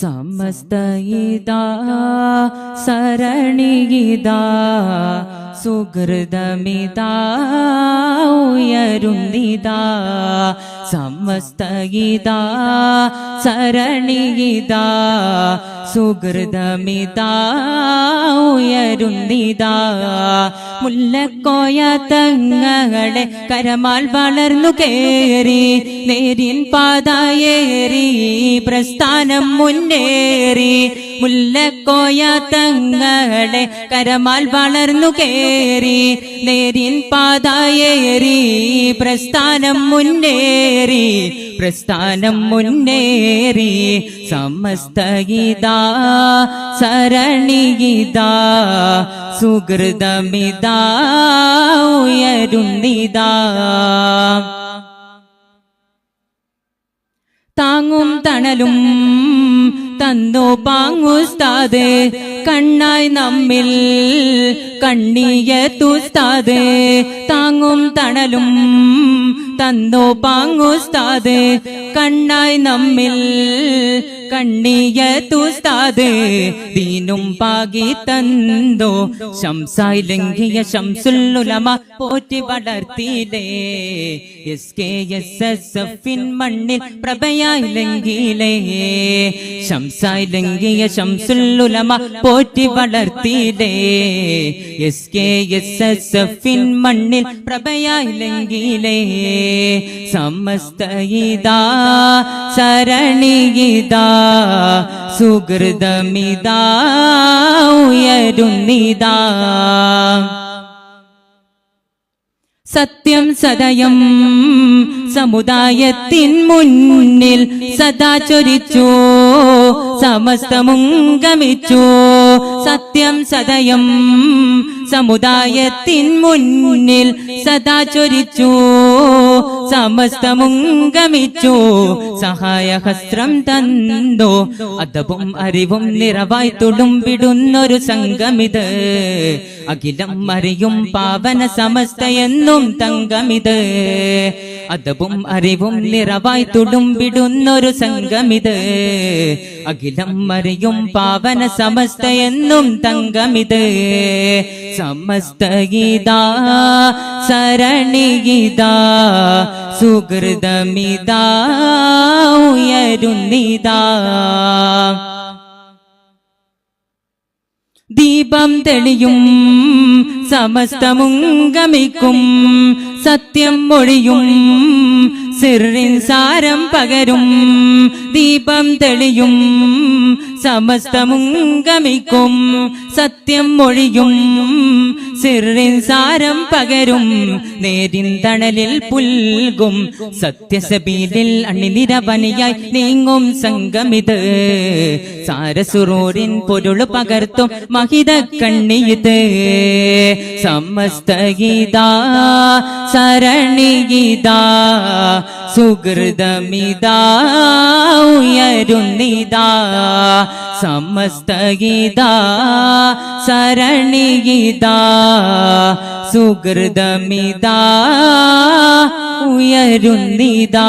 സമസ്തയിതാ സരണിയിതാ സുഹൃതമിതാ ഉയരുന്നിതാ സമസ്തയിതാ സരണിഗീത സുഹൃതമിത ഉയരുന്നിത. മുല്ലക്കോയ തങ്ങളെ കരമാൽ വളർന്നു കേറി നേരിൻ പാതയേറി പ്രസ്ഥാനം മുന്നേറി. മുല്ലക്കോയ തങ്ങളെ കരമാൽ വളർന്നു കേറി നേരിൻ പാതയേറി പ്രസ്ഥാനം മുന്നേറി. പ്രസ്ഥാനം മുന്നേറി സമസ്തഗീതാ സരണിഗീത സുഹൃതമിത ഉയരുന്നിത. താങ്ങും തണലും തന്നു പാങ്ങുസ്താദ് കണ്ണായി നമ്മിൽ കണ്ണിയ തുസ്താത് താങ്ങും തണലും തന്നോ പാങ്ങുസ്താത് കണ്ണായി നമ്മിൽ കണ്ണിയത്തുസ്താദ് ദീനും പാകി തന്തോ ശംസായി ലംഘിയ ശംസുല്ലുലമ പോറ്റി വളർത്തിയിലേ എസ് കെ എസ് എസ് എഫിൻ മണ്ണിൽ പ്രഭയായി ലംഘിയിലേ ശംസായി ലംഘിയ ശംസുല്ലുലമ പോറ്റി വളർത്തിയിലേ എസ് കെ എസ് എസ് എഫിൻ മണ്ണിൽ പ്രഭയായി ലംഘിയിലേ സമസ്തയിതാ സരണിയിതാ സുഹൃതമിതാ സത്യം സദയം സമുദായത്തിൻ മുന്നിൽ സദാ ചൊരിച്ചു സമസ്തമും ഗമിച്ചു സത്യം സദയം സമുദായത്തിൻ മുന്നിൽ സദാ ചൊരിച്ചു സമസ്തമും ഗമിച്ചു സഹായഹസ്ത്രം തന്തോ അതവും അറിവും നിറവായി വിടുന്നൊരു സംഗമിത് അഖിലം അറിയും പാവന സമസ്തയെന്നും തങ്കമിത്. അതവും അറിവും നിറവായി തുടുമ്പിടുന്നൊരു സംഗമിത്. അഖിലം അറിയും പാവന സമസ്ത എന്നും തങ്കമിത്. സമസ്തഗീതാ സരണിഗീത സുഹൃതമിത ഉയരുന്നിതാ. ദീപം തെളിയും സമസ്തമുങ്കമിക്കും സത്യം മൊഴിയും സിറിൻ സാരം പകരും. ദീപം തെളിയും സമസ്തമുങ്കമിക്കും സത്യം മൊഴിയും സിറിൻ സാരം പകരും നേരിൻ തണലിൽ പുൽകും. സത്യസബീലിൽ അണിനിരവനിയായി നീങ്ങും സംഗമിത് സാരസുറൂരിൻ പൊരുൾ പകർത്തും മഹിത കണ്ണിയത് സമസ്തഗീതാ സരണിഗീതാ സുഹൃതമിതാ ഉയരുന്നിതാ സമസ്തഗീതാ സരണിഗീതാ സുഹൃതമിതാ ഉയരുന്നിതാ.